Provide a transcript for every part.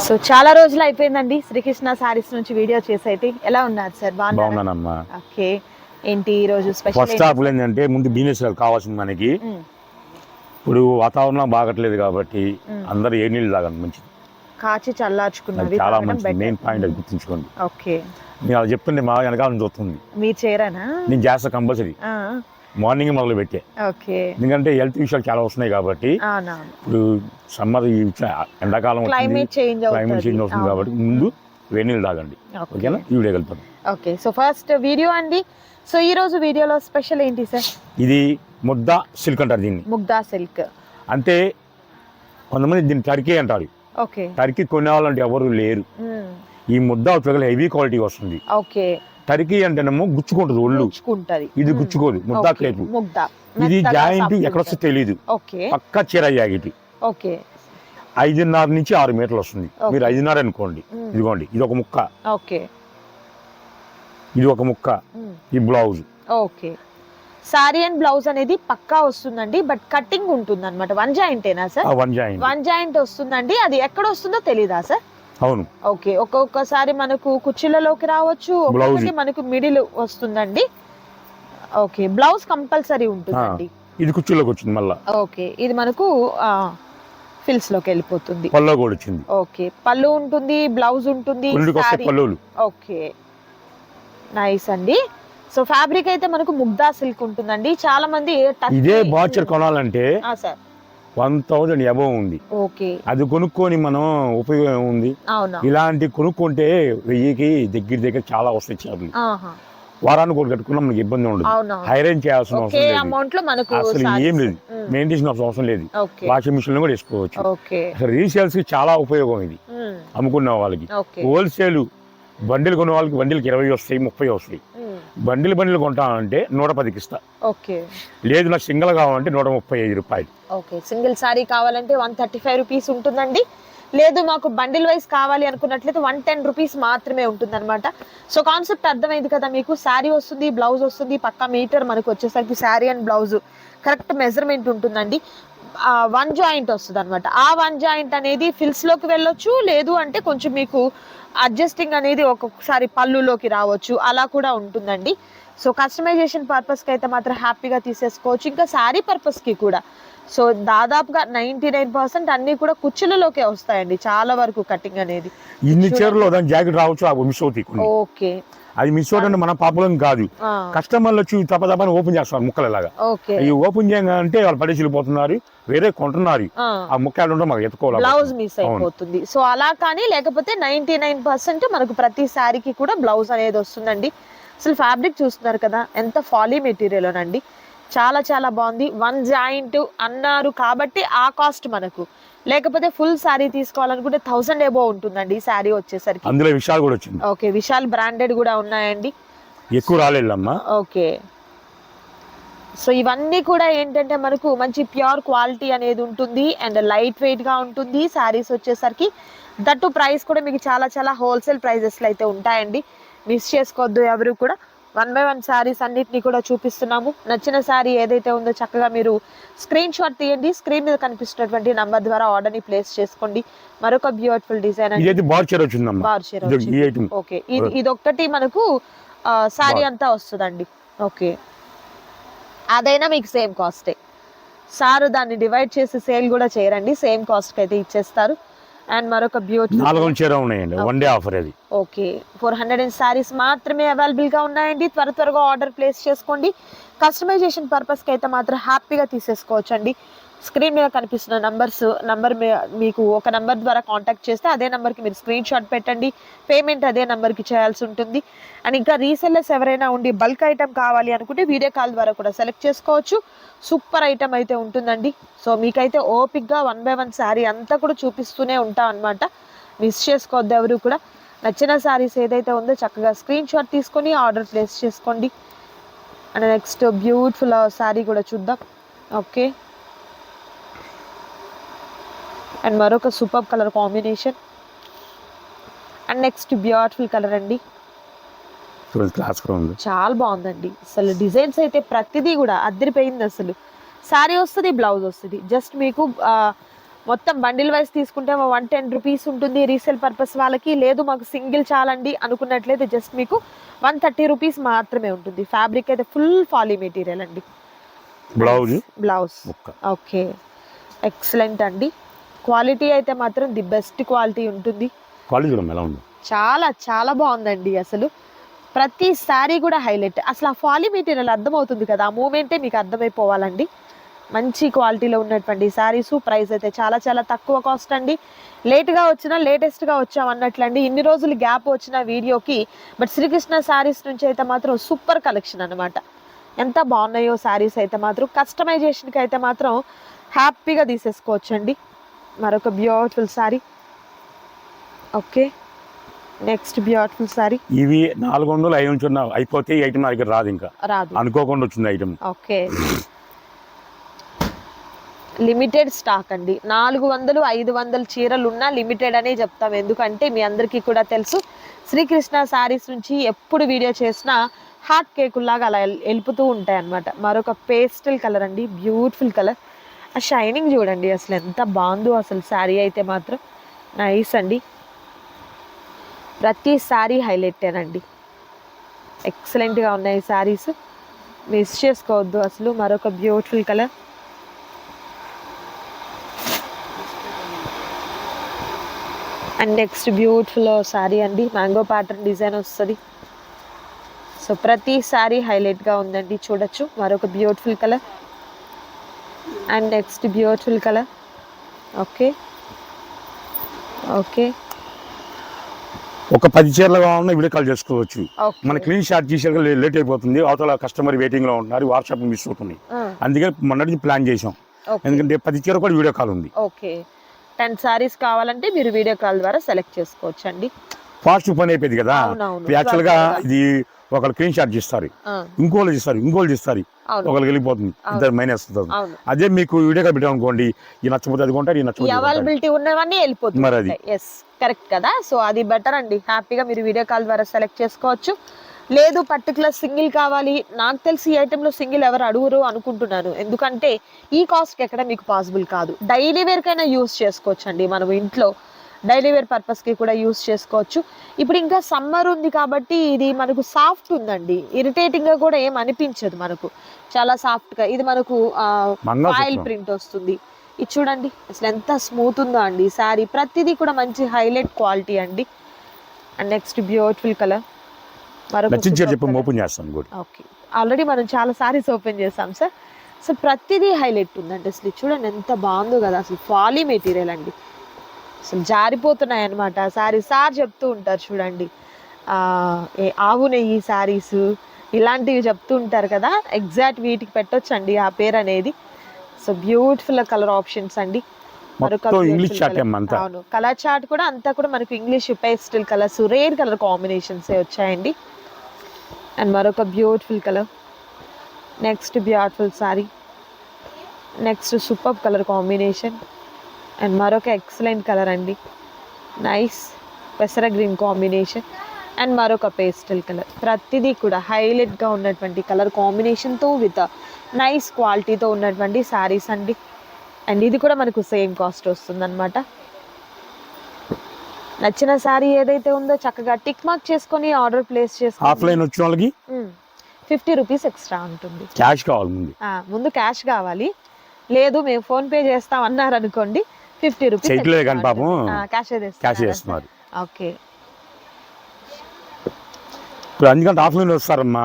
So చాలా రోజులు అయిపోయిందండి శ్రీకృష్ణ శారీస్ నుంచి వీడియో చేసేటి ఎలా ఉన్నారు సార్? బాగున్నానమ్మా. ఓకే. ఏంటి ఈ రోజు ఫస్ట్ స్టాప్ ఏంటంటే ముందు బిజినెస్ కావాల్సింది మనకి. ఇప్పుడు వాతావరణం బాగట్లేదు కాబట్టి. అందరు ఏ నీళ్ళు తాగండి మంచిది. కాచి అది చల్లార్చుకున్నవి చాలా మంచిది. మెయిన్ పాయింట్ అది గుర్తుంచుకోండి. ఓకే. నేను అలా చెప్తుంటే మా వెనకాల నుంచి వస్తుంది. మీరు చేరానా? నేను చేస్తా కంపల్సరీ. మార్నింగ్ మొదలు పెట్టే. ఎందుకంటే హెల్త్ విషయాలు చాలా వస్తున్నాయి కాబట్టి ఇప్పుడు సమ్మర్ ఎండాకాలం క్లైమేట్ చేంజ్ అవుతుంది. కాబట్టి ముందు నీళ్ళు తాగండి. ఓకేనా? ఈ వీడియో కలుపుతాను ఓకే. సో ఫస్ట్ వీడియో అండి. సో ఈ రోజు వీడియోలో స్పెషల్ ఏంటి సార్? ఇది ముద్ద సిల్క్ అంటారు దీన్ని. ముగ్దా సిల్క్. అంటే కొంతమంది దీన్ని టర్కీ అంటారు. ఓకే. టర్కీ కొనేవాళ్ళంటే ఎవరు లేరు. ఈ ముద్ద హెవీ క్వాలిటీ వస్తుంది. ఓకే. టర్కీ అంటేనేమో గుచ్చుకుంటుంది ఒళ్ళు. గుచ్చుకుంటది. ఇది. గుచ్చుకోదు ముద్ద ముగ్దా ఇది జాయింట్ soft ఎక్కడ వస్తుందో ఉంటుంది. తెలియదు పక్క చీర జాకెట్ ఓకే. ఐదున్నర నుంచి ఆరు మీటర్లు వస్తుంది. మీరు ఐదున్నర అనుకోండి. ఇదిగోండి ఇది ఒక ముక్క. ఓకే. ఇది ఒక ముక్క. ఈ blouse. Okay. Sari and blouse అనేది పక్కా వస్తుందండి బట్ కటింగ్ ఉంటుంది అనమాట one జాయింటేనా sir? One joint. One joint వస్తుందండి. అది ఎక్కడ వస్తుందో తెలీదా సార్? అవును. ఓకే ఒక్కొక్కసారి మనకు కుర్చీలలోకి రావచ్చు. ఒక్కొక్కటి మనకు మిడిల్ వస్తుందండి. ఓకే బ్లౌజ్ కంపల్సరీ ఉంటుందండి. ఇది కుర్చీలోకి వచ్చింది మళ్ళా. ఓకే ఇది మనకు ఫిల్స్లోకి వెళ్ళిపోతుంది. పల్లో కూడా వచ్చింది. ఓకే పళ్ళు ఉంటుంది బ్లౌజ్ ఉంటుంది ఓకే నైస్ అండి. సో ఫ్యాబ్రిక్ అయితే మనకు ముగ్దా సిల్క్ ఉంటుందండి. చాలా మంది ఇదే బాచర్ కొనాలంటే సార్. వన్ థౌజండ్ అబవ్ ఉంది. అది కొనుక్కొని మనం ఉపయోగం ఉంది. ఇలాంటి కొనుక్కుంటే వెయ్యికి దగ్గర దగ్గర చాలా వస్తాయి ఆహా. వారానికి ఒకటి కట్టుకున్నా మనకి ఇబ్బంది ఉండదు. హైరైన్ చేయాల్సిన అవసరం లేదు. అసలు. ఏం లేదు. మెయింటైన్ అవసరం లేదు. వాషింగ్ మిషన్ కూడా వేసుకోవచ్చు. అసలు రీసేల్స్కి చాలా ఉపయోగం ఇది. మ్మ్. అమ్ముకున్న వాళ్ళకి. హోల్సేల్ బండిలు కొనే వాళ్ళకి బండిలకి ఇరవై వస్తాయి ముప్పై వస్తాయి. బండిలు బండిలు కొంటానంటే నూట పదికి ఇస్తా. ఓకే. లేదు నాకు సింగల్ కావాలంటే నూట ముప్పై ఐదు రూపాయలు. ఓకే. సింగిల్ సారీ కావాలంటే వన్ థర్టీ ఫైవ్ రూపీస్ ఉంటుందండి. లేదు మాకు బండిల్ వైజ్ కావాలి అనుకున్నట్లయితే వన్ టెన్ రూపీస్ మాత్రమే ఉంటుంది అనమాట సో కాన్సెప్ట్ అర్థమైంది కదా మీకు. శారీ వస్తుంది బ్లౌజ్ వస్తుంది పక్కా మీటర్ మనకు వచ్చేసరికి sari and blouse. Correct measurement ఉంటుందండి. వన్ జాయింట్ వస్తుంది అనమాట ఆ వన్ జాయింట్ అనేది ఫిల్స్లోకి వెళ్ళొచ్చు లేదు అంటే కొంచెం మీకు అడ్జస్టింగ్ అనేది ఒక్కొక్కసారి పళ్ళులోకి రావచ్చు అలా కూడా ఉంటుందండి. సో కస్టమైజేషన్ పర్పస్కి అయితే మాత్రం హ్యాపీగా తీసేసుకోవచ్చు ఇంకా శారీ పర్పస్కి కూడా. సో దాదాపుగా నైంటీ నైన్ పర్సెంట్ అన్ని కూడా కుచ్చులలోకే వస్తాయండి చాలా వరకు కటింగ్ అనేది. ఇన్ని. చీరలో దాని జాకెట్ రావచ్చు ఓకే. అది మిస్ అవుతుంటే మన పాపలం కాదు. కస్టమర్లు వచ్చి తప్ప తప్పని ఓపెన్ చేస్తారు ముక్కలలాగా. ఈ ఓపెన్ చేయాలంటే వాళ్ళు పడేసి వెళ్ళిపోతున్నారు వేరే కొంటున్నారు. ఆ. ముక్కలు ఉంటే మాకు ఎత్తుకోవాలి బ్లౌజ్ మిస్. అయిపోతుంది. సో అలా కానీ లేకపోతే నైంటీ నైన్ పర్సెంట్ మనకు ప్రతి శారీకి కూడా బ్లౌజ్ అనేది వస్తుందండి. అసలు ఫ్యాబ్రిక్ చూస్తున్నారు కదా ఎంత ఫాలీ మెటీరియల్ అండి చాలా చాలా బాగుంది. వన్ జాయింట్ అన్నారు కాబట్టి ఆ కాస్ట్ మనకు. లేకపోతే ఫుల్ శారీ తీసుకోవాలనుకుంటే థౌసండ్ ఎబో ఉంటుందండి ఈ శారీ వచ్చేసరికి. అందులో విషయాలు కూడా వచ్చింది. ఓకే విశాల్ బ్రాండెడ్ కూడా ఉన్నాయండి. ఎక్కువ రాలేదమ్మా. ఓకే. సో ఇవన్నీ కూడా ఏంటంటే మనకు మంచి ప్యూర్ క్వాలిటీ అనేది ఉంటుంది అండ్ లైట్ వెయిట్గా ఉంటుంది శారీస్ వచ్చేసరికి. దట్టు ప్రైస్ కూడా మీకు చాలా చాలా హోల్సేల్ ప్రైజెస్లో అయితే ఉంటాయండి. మిస్ చేసుకోవద్దు ఎవరు కూడా. వన్ బై వన్ శారీస్ అన్నిటిని కూడా చూపిస్తున్నాము. నచ్చిన శారీ ఏదైతే ఉందో చక్కగా మీరు స్క్రీన్ షాట్ తీయండి. స్క్రీన్ మీద కనిపిస్తున్నటువంటి నంబర్ ద్వారా ఆర్డర్ని ప్లేస్ చేసుకోండి. మరొక బ్యూటిఫుల్ డిజైన్ బార్ చీర వచ్చిందమ్మా బార్ చీర ఐటమ్ ఓకే. ఇది ఇది ఒక్కటి మనకు బార్. అంతా వస్తుందండి. ఓకే. అదైనా మీకు సేమ్ కాస్టే. సార్ దాన్ని డివైడ్ చేసి సేల్ కూడా చేయరండి. సేమ్ కాస్ట్ అయితే ఇచ్చేస్తారు. అండ్ మరొక బ్యూటిఫుల్ నాలుగు చీర ఉన్నాయండి. వన్ డే ఆఫర్ అది. Okay four hundred and saris మాత్రమే అవైలబుల్గా ఉన్నాయండి. త్వర త్వరగా ఆర్డర్ ప్లేస్ చేసుకోండి. కస్టమైజేషన్ పర్పస్కి అయితే మాత్రం హ్యాపీగా తీసేసుకోవచ్చు అండి స్క్రీన్ మీద కనిపిస్తున్న నంబర్స్ నంబర్ మీకు ఒక నంబర్ ద్వారా కాంటాక్ట్ చేస్తే అదే నంబర్కి మీరు స్క్రీన్ షాట్ పెట్టండి. పేమెంట్ అదే నంబర్కి చేయాల్సి ఉంటుంది. అండ్ ఇంకా రీసెల్లర్స్ ఎవరైనా ఉండి బల్క్ ఐటమ్ కావాలి అనుకుంటే వీడియో కాల్ ద్వారా కూడా సెలెక్ట్ చేసుకోవచ్చు. సూపర్ ఐటమ్ అయితే ఉంటుందండి. సో మీకైతే ఓపిక్గా వన్ బై వన్ శారీ అంతా కూడా చూపిస్తూనే ఉంటాం అనమాట మిస్ చేసుకోవద్దు ఎవరు కూడా. నచ్చిన శారీస్ ఏదైతే ఉందో చక్కగా స్క్రీన్ షాట్ తీసుకొని ఆర్డర్ ప్లేస్ చేసుకోండి. అండ్ నెక్స్ట్ బ్యూటిఫుల్ శారీ కూడా చూద్దాం. ఓకే. అండ్ మరొక super colour combination. And next beautiful colour అండి. చాలా బాగుందండి. అసలు డిజైన్స్ అయితే ప్రతిదీ కూడా అద్దరిపోయింది అసలు. శారీ వస్తుంది బ్లౌజ్ వస్తుంది. జస్ట్ మీకు మొత్తం బండిల్ వైజ్ తీసుకుంటే వన్ టెన్ రూపీస్ ఉంటుంది రీసేల్ పర్పస్ వాళ్ళకి. లేదు మాకు సింగిల్ చాలండి అనుకున్నట్లయితే జస్ట్ మీకు వన్ థర్టీ రూపీస్ మాత్రమే ఉంటుంది. ఫ్యాబ్రిక్ అయితే ఫుల్ ఫాలీ మెటీరియల్ అండి. బ్లౌజ్? బ్లౌజ్. ఓకే. ఎక్సలెంట్ అండి. క్వాలిటీ అయితే మాత్రం ది బెస్ట్ క్వాలిటీ ఉంటుంది. క్వాలిటీ చూడమ్మా ఎలా ఉంది. చాలా చాలా బాగుందండి అసలు. ప్రతి శారీ కూడా హైలైట్. అసలు ఆ ఫాలీ మెటీరియల్ అర్థమవుతుంది కదా ఆ మూమెంటే మీకు అర్థమైపోవాలండి. మంచి క్వాలిటీలో ఉన్నటువంటి శారీస్ ప్రైస్ అయితే చాలా చాలా తక్కువ కాస్ట్ అండి. లేట్గా వచ్చినా లేటెస్ట్గా వచ్చాం అన్నట్లండి. ఇన్ని రోజులు గ్యాప్ వచ్చిన వీడియోకి బట్ శ్రీకృష్ణ శారీస్ నుంచి అయితే మాత్రం సూపర్ కలెక్షన్ అనమాట ఎంత బాగున్నాయో శారీస్ అయితే మాత్రం కస్టమైజేషన్కి అయితే మాత్రం హ్యాపీగా తీసేసుకోవచ్చండి. మరొక beautiful sari okay next beautiful sari ఇవి నాలుగు వందలు ఐదు ఉన్న- అయిపోతే ఈ ఐటమ్ నా దగ్గర రాదు ఇంకా. రాదు. అనుకోకుండా వచ్చింది ఐటమ్ ఓకే లిమిటెడ్ స్టాక్ అండి. నాలుగు వందలు ఐదు వందల చీరలు ఉన్నా లిమిటెడ్ అనే చెప్తాం. ఎందుకంటే మీ అందరికీ కూడా తెలుసు. శ్రీకృష్ణ శారీస్ నుంచి ఎప్పుడు వీడియో చేసినా హాట్ కేకుల్లాగా అలా వెళ్ళిపోతూ ఉంటాయి అన్నమాట మరొక పేస్టల్ కలర్ అండి. బ్యూటిఫుల్ కలర్ ఆ షైనింగ్ చూడండి అసలు ఎంత బాగుందో అసలు శారీ అయితే మాత్రం నైస్ అండి. ప్రతి శారీ హైలైటేనండి ఎక్సలెంట్గా ఉన్నాయి శారీస్. మిస్ చేసుకోవద్దు అసలు మరొక beautiful colour and next beautiful sari అండి మ్యాంగో ప్యాటర్న్ డిజైన్ వస్తుంది. సో ప్రతి శారీ హైలైట్గా ఉందండి చూడొచ్చు. మరొక beautiful colour and next beautiful colour okay okay ఒక పది చీరలు కావాలన్నా వీడియో కాల్ చేసుకోవచ్చు. మన క్లీన్ షాట్ చేసేది లేట్ అయిపోతుంది. అవతల కస్టమర్ వెయిటింగ్లో ఉంటున్నారు వాట్సాప్ మిస్ అవుతుంది. అందుకని మొన్నటి ప్లాన్ చేసాం ఎందుకంటే పది చీర కూడా వీడియో కాల్ ఉంది. ఓకే టెన్ సారీస్ కావాలంటే మీరు వీడియో కాల్ ద్వారా సెలెక్ట్ చేసుకోవచ్చు అండి ఫాస్ట్ పని అయిపోయింది కదా. యాక్చువల్గా. ఇది ఒకళ్ళు క్లీన్ షాట్ చేస్తారు. ఇంకోళ్ళు చేస్తారు ఇంకోళ్ళు చేస్తారు. ఒకరికి వెళ్ళిపోతుంది. ఇద్దరు మైనస్ అదే మీకు వీడియో కాల్ పెట్టాం అనుకోండి ఈ నచ్చపోతే అది కొంటారు ఈ నచ్చపోతే. అవైలబిలిటీ ఉన్నవన్నీ మరి వెళ్ళిపోతుంది అది. ఎస్ కరెక్ట్ కదా. సో అది బెటర్ అండి. హ్యాపీగా మీరు వీడియో కాల్ ద్వారా సెలెక్ట్ చేసుకోవచ్చు. లేదు పర్టికులర్ సింగిల్ కావాలి. నాకు తెలిసి ఈ ఐటెంలో సింగిల్ ఎవరు అడుగురు అనుకుంటున్నాను. ఎందుకంటే ఈ కాస్ట్కి ఎక్కడ మీకు పాసిబుల్ కాదు. డైలీ వేర్కైనా యూస్ చేసుకోవచ్చు అండి మనం ఇంట్లో. డైలీ వేర్ పర్పస్కి కూడా యూస్ చేసుకోవచ్చు. ఇప్పుడు ఇంకా సమ్మర్ ఉంది కాబట్టి ఇది మనకు సాఫ్ట్ ఉందండి. ఇరిటేటింగ్గా కూడా ఏం అనిపించదు మనకు. చాలా సాఫ్ట్గా ఇది మనకు. ఆయిల్ ప్రింట్ వస్తుంది. ఇది చూడండి అసలు ఎంత స్మూత్ ఉందో అండి. శారీ ప్రతిదీ కూడా మంచి హైలైట్ క్వాలిటీ అండి. And next beautiful colour. Open చేస్తాను కూడా ఓకే. ఆల్రెడీ మనం చాలా సారీస్ ఓపెన్ చేసాం సార్. సో ప్రతిదీ హైలైట్ ఉందండి అసలు. చూడండి ఎంత బాగుందో కదా అసలు ఫాలీ మెటీరియల్ అండి. అసలు జారిపోతున్నాయి అనమాట సారీ సార్ చెప్తూ ఉంటారు చూడండి. ఆవు నెయ్యి శారీస్ ఇలాంటివి చెప్తూ ఉంటారు కదా. ఎగ్జాక్ట్ వీటికి పెట్టొచ్చండి ఆ పేరు అనేది. సో బ్యూటిఫుల్ కలర్ ఆప్షన్స్ అండి. ఇంగ్లీష్ చాట్ అవును. కలర్ చార్ట్ కూడా అంతా కూడా మనకు English pastel colours rare colour combinations వచ్చాయండి. అండ్ మరొక beautiful colour next beautiful sari next super colour combination and మరొక ఎక్సలెంట్ కలర్ అండి. నైస్ పెసర గ్రీన్ కాంబినేషన్ అండ్ మరొక పేస్టల్ కలర్. ప్రతిదీ కూడా హైలైట్గా ఉన్నటువంటి కలర్ కాంబినేషన్తో విత్ నైస్ క్వాలిటీతో ఉన్నటువంటి శారీస్ అండి. అండ్ ఇది కూడా మనకు సేమ్ కాస్ట్ వస్తుందన్నమాట. నచ్చిన శారీ ఏదైతే ఉందో చక్కగా టిక్ మార్క్ చేసుకొని ఆర్డర్ ప్లేస్ చేసుకొని ఆఫ్లైన్ వచ్చిన వాళ్ళకి? ఫిఫ్టీ రూపీస్ ఎక్స్ట్రా ఉంటుంది. క్యాష్ కావాలి ముందు. క్యాష్ కావాలి. లేదు మేము ఫోన్ పే చేస్తాం అన్నారు అనుకోండి. ఫిఫ్టీ రూపీస్ చేయట్లేదు కానీ పాపం? క్యాష్ క్యాష్ చేస్తున్నారు ఓకే. ఇప్పుడు ఎందుకంటే ఆఫ్లైన్ వస్తారమ్మా.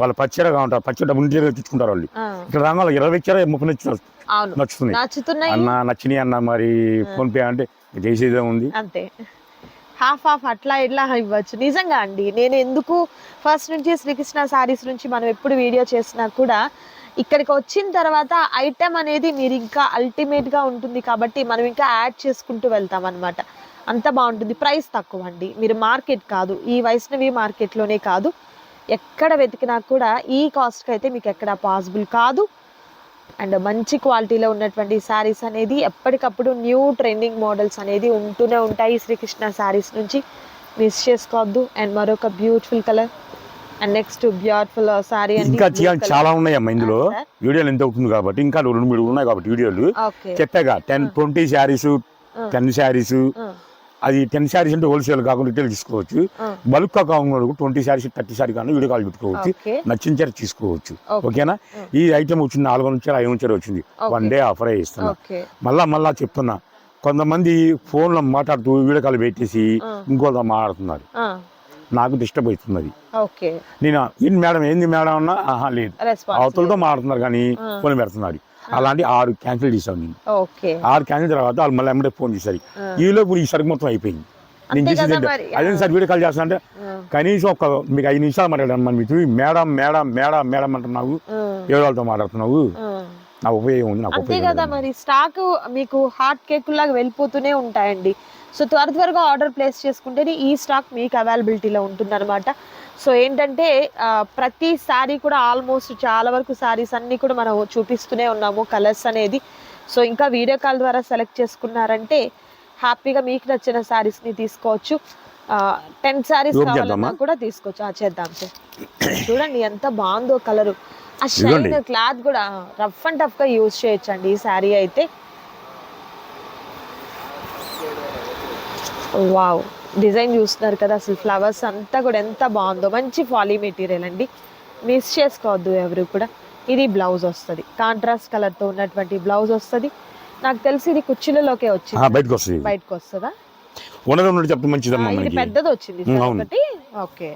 వాళ్ళ పచ్చడిగా ఉంటారు పచ్చడి డబ్బులు ఇంటి దగ్గర తెచ్చుకుంటారు వాళ్ళు. ఇక్కడ రాగా ఇరవై చీర ముప్పై నచ్చిన నచ్చుతున్నాయి. అన్న నచ్చినాయి అన్న మరి ఫోన్ పే అంటే చేసేదే ఉంది. అంతే. హాఫ్ హాఫ్ అట్లా ఇట్లా ఇవ్వచ్చు. నిజంగా అండి నేను ఎందుకు ఫస్ట్ నుంచి శ్రీకృష్ణ శారీస్ నుంచి మనం ఎప్పుడు వీడియో చేసినా కూడా ఇక్కడికి వచ్చిన తర్వాత ఐటెం అనేది మీరు ఇంకా అల్టిమేట్గా ఉంటుంది కాబట్టి మనం ఇంకా యాడ్ చేసుకుంటూ వెళ్తాం అనమాట అంత బాగుంటుంది. ప్రైస్ తక్కువ అండి. మీరు మార్కెట్ కాదు ఈ వైష్ణవి మార్కెట్లోనే కాదు. ఎక్కడ వెతికినా కూడా ఈ కాస్ట్కి అయితే మీకు ఎక్కడ పాసిబుల్ కాదు. అండ్ మంచి క్వాలిటీలో ఉన్నటువంటి శారీస్ అనేది ఎప్పటికప్పుడు న్యూ ట్రెండింగ్ మోడల్స్ అనేది ఉంటూనే ఉంటాయి శ్రీకృష్ణ శారీస్ నుంచి. మిస్ చేసుకోవద్దు. అండ్ మరొక beautiful colour and next beautiful sari ఇంకా చాలా ఉన్నాయమ్మా ఇందులో. వీడియోలు ఎంత అవుతుంది కాబట్టి ఇంకా రెండు మూడు ఉన్నాయి కాబట్టి వీడియోలు. ఓకే చెప్పాగా ten twenty saris ten saris అది టెన్ శారీస్ అంటే హోల్సేల్ కాకుండా రిటైల్ తీసుకోవచ్చు. బల్క్ కాకుండా ట్వంటీ శారీస్ థర్టీ శారీ కానీ వీడియో కాల్ పెట్టుకోవచ్చు. నచ్చిన చీర తీసుకోవచ్చు. ఓకేనా. ఈ ఐటమ్ వచ్చింది నాలుగు నుంచి ఐదు నుంచి వచ్చింది. వన్ డే ఆఫరే ఇస్తున్నా. మళ్ళా మళ్ళా చెప్తున్నా. కొంతమంది ఫోన్లో మాట్లాడుతూ వీడియో కాల్ పెట్టేసి. ఇంకోళ్ళతో మాట్లాడుతున్నారు. నాకు డిస్టర్బ్ అవుతుంది అది ఓకే. నేను ఏంది మేడం? ఏంది మేడం? అన్నా ఆహా లేదు. అవతలతో మాట్లాడుతున్నారు కానీ. ఫోన్ పెడుతున్నారు. అలాంటి ఆరు క్యాన్సిల్ చేశాను నేను. ఆరు క్యాన్సిల్ తర్వాత వాళ్ళు మళ్ళీ ఎమ్మడే ఫోన్ చేశారు. ఈలో ఇప్పుడు ఈ సరుకు మొత్తం అయిపోయింది. నేను చేసేది మరి. అదే సార్ వీడియో కాల్ చేస్తా అంటే కనీసం ఒక మీకు ఐదు నిమిషాలు మాట్లాడాను మన మీకు మేడం మేడం మేడం మేడం అంటున్నావు. ఎవరి వాళ్ళతో మాట్లాడుతున్నావు? నా ఉపయోగం ఉంది నాకు అంతే కదా. మరి. స్టాక్ మీకు హాట్ కేక్ లాగా వెళ్ళిపోతూనే ఉంటాయండి. సో త్వర త్వరగా ఆర్డర్ ప్లేస్ చేసుకుంటేనే ఈ స్టాక్ మీకు అవైలబిలిటీలో ఉంటుందన్నమాట. సో ఏంటంటే ప్రతి శారీ కూడా ఆల్మోస్ట్ చాలా వరకు శారీస్ అన్నీ కూడా మనం చూపిస్తూనే ఉన్నాము కలర్స్ అనేది. సో ఇంకా వీడియో కాల్ ద్వారా సెలెక్ట్ చేసుకున్నారంటే హ్యాపీగా మీకు నచ్చిన శారీస్ని తీసుకోవచ్చు. టెన్ శారీస్ Look కావాలన్నా? కూడా తీసుకోవచ్చు. ఆ చేద్దాం సార్. చూడండి ఎంత బాగుందో కలరు. ఆ షైన్. క్లాత్ కూడా రఫ్ అండ్ టఫ్గా యూజ్ చేయొచ్చండి ఈ శారీ అయితే. వావ్. డిజైన్ చూస్తున్నారు కదా అసలు ఫ్లవర్స్ అంతా కూడా ఎంత బాగుందో. మంచి ఫాలీ మెటీరియల్ అండి. మిస్ చేసుకోవద్దు ఎవరు కూడా. ఇది బ్లౌజ్ వస్తుంది. కాంట్రాస్ట్ కలర్తో ఉన్నటువంటి బ్లౌజ్ వస్తుంది. నాకు తెలిసి ఇది కుర్చీలలోకే వచ్చింది. బయటకు వస్తుంది బయటకు వస్తుందా? ఉన్నది చెప్తే మంచిదమ్మా ఇది పెద్దది వచ్చింది. ఒకటి. ఓకే.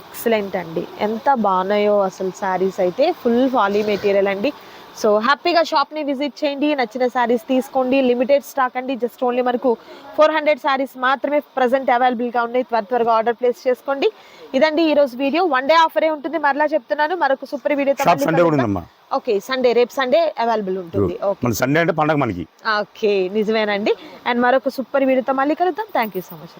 ఎక్సలెంట్ అండి. ఎంత బాగున్నాయో అసలు శారీస్ అయితే. ఫుల్ ఫాలీ మెటీరియల్ అండి. సో హ్యాపీగా షాప్ని విజిట్ చేయండి నచ్చిన శారీస్ తీసుకోండి. లిమిటెడ్ స్టాక్ అండి జస్ట్ ఓన్లీ మనకు ఫోర్ హండ్రెడ్ శారీస్ మాత్రమే ప్రజెంట్ అవైలబుల్గా ఉన్నాయి. త్వర త్వరగా ఆర్డర్ ప్లేస్ చేసుకోండి. ఇదండి ఈ రోజు వీడియో వన్ డే ఆఫరే ఉంటుంది మరలా చెప్తున్నాను. మరొక సూపర్ వీడియో ఓకే సండే రేపు సండే అవైలబుల్ ఉంటుంది. ఓకే సండే అంటే పండగ మనకి. ఓకే నిజమేనండి. అండ్ మరొక సూపర్ వీడియోతో మళ్ళీ కలుద్దాం. Thank you so much